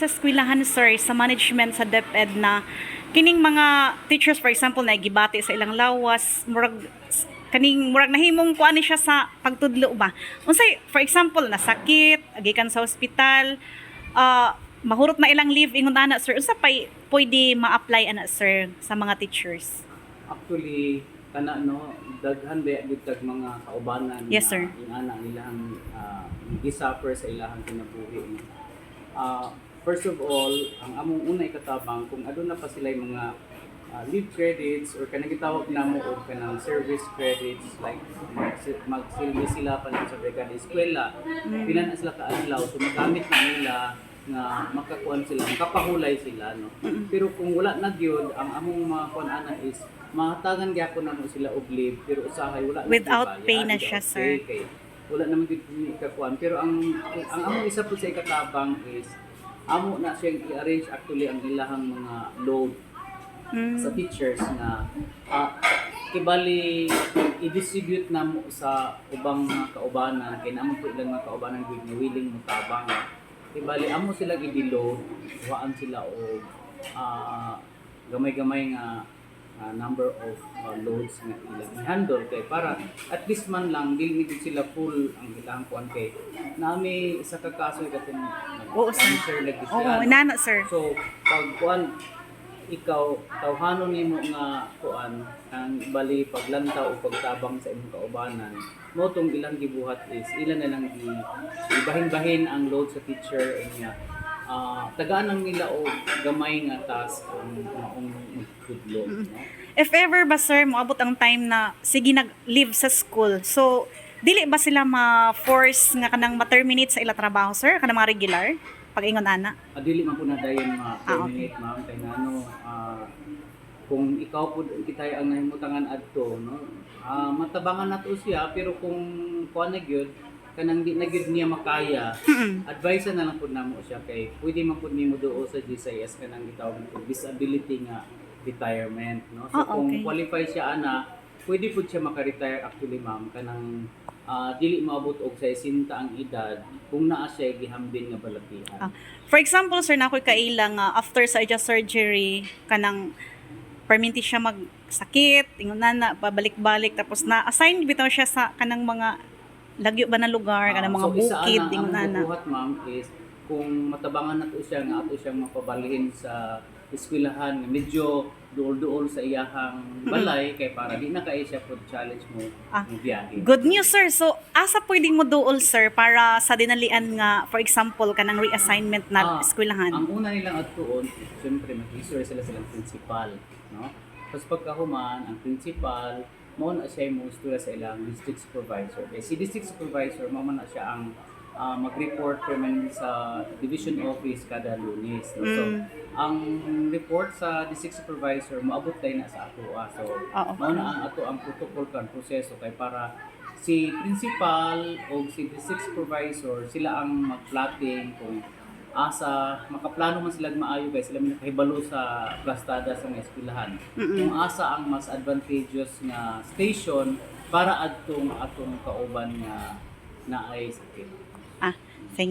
sa eskwelahan sir sa management sa DepEd na kining mga teachers for example na gibati sa ilang lawas murag kaning murag nahimong kuan ni siya sa pagtudlo ba unsay for example nasakit gikan sa ospital ah mahurot na ilang leave ingon ana sir unsa pay pwede ma-apply ana sir sa mga teachers Actually, kana no, daghan ba gid kag mga kaubanan Yes, sir. na ingana ilang uh, gisuffer sa ilahang kinabuhi. no. First of all, ang among unay katabang kung aduna pa sila mga ah, leave credits or kanang gitawag namo og kanang service credits like magsi- magsilbi sila pa lang sa brigada eskwela pila na sila kaadlaw so magamit na nila nga makakuan sila makapahulay sila no? Pero kung wala na gyud ang among mga kuan ana is mahatagan gyapon namo sila og leave pero usahay wala na Without gyud pay na siya, sir. pay, kay wala naman gyud kakuan. Pero ang ang among isa po sa ikatabang is amo na siyang i-arrange actually ang ilahang mga load Mm. sa teachers na ah, kibali i-distribute na mo sa ubang mga kaubanan kay namo po ilang mga kaubanan gud nga willing mo tabang kibali amo sila i-deload waan sila og ah, gamay-gamay nga ah, number of ah, loads nga ilang i-handle kay para at least man lang dili gud sila full ang ilang kuan kay nami isa ka kaso katong Oo, sir. sir lagi Oo, no? inana sir So, pag kuan ikaw tawhanon nimo nga kuan ang bali paglantaw o pagtabang sa imong kaubanan mo tong ilang gibuhat is ilan na lang i, ibahin-bahin ang load sa teacher niya ah tagaan lang nila og gamay nga task ang maong magtudlo no? If ever ba sir, moabot ang time na sige nag-leave sa school. So, dili ba sila ma-force nga kanang ma-terminate sa ila trabaho sir? Kanang mga regular? Pag ingon ana. adili man po na dayon mga Ah, okay. ma'am kay ngano ah, kung ikaw po kita ang nahimutangan adto no ah, matabangan nato siya pero kung kuan na gyud kanang di na gyud niya makaya Mm-mm. advice na lang po namo siya kay pwede man po nimo duo sa GCS kanang gitawag ko disability nga retirement no so kung okay. qualify siya ana pwede po siya maka-retire actually ma'am kanang ah, dili maabot og sa isinta ang edad kung naa siya gihambin nga balatihan Ah, For example, sir, na ako'y kaila nga after sa adjust surgery, kanang perminti siya magsakit, ingon na na, pabalik-balik, tapos na-assign bitaw siya sa kanang mga lagyo ba na lugar, kanang mga Ah, so, isa bukid, na ang na. buhat ma'am is kung matabangan na to siya nga ato siyang mapabalihin sa eskwelahan nga medyo duol-duol sa iyahang balay kay para di na kay siya pod challenge mo Ah, biyahe. Good news, sir. So, asa pwedeng mo duol, sir, para sa dinalian nga, for example, kanang reassignment na Ah, eskwelahan? Ang una nilang atuon, siyempre mag-history sila silang principal, no? Tapos pagkahuman, ang principal, mo na siya yung mga sa ilang district supervisor. Eh, si district supervisor, mo na siya ang ah, mag-report permanently sa division office kada lunes. No? So, Mm. ang report sa district supervisor, maabot tayo na sa ato. Ah. So, Oo. mao na ang ato ang protocol kan proseso kay para si principal o si district supervisor sila ang mag-plotting kung asa makaplano man sila maayo guys sila man nakahibalo sa plastada sa mga eskwelahan. Kung asa ang mas advantageous nga station para adtong atong kauban nga naay sakit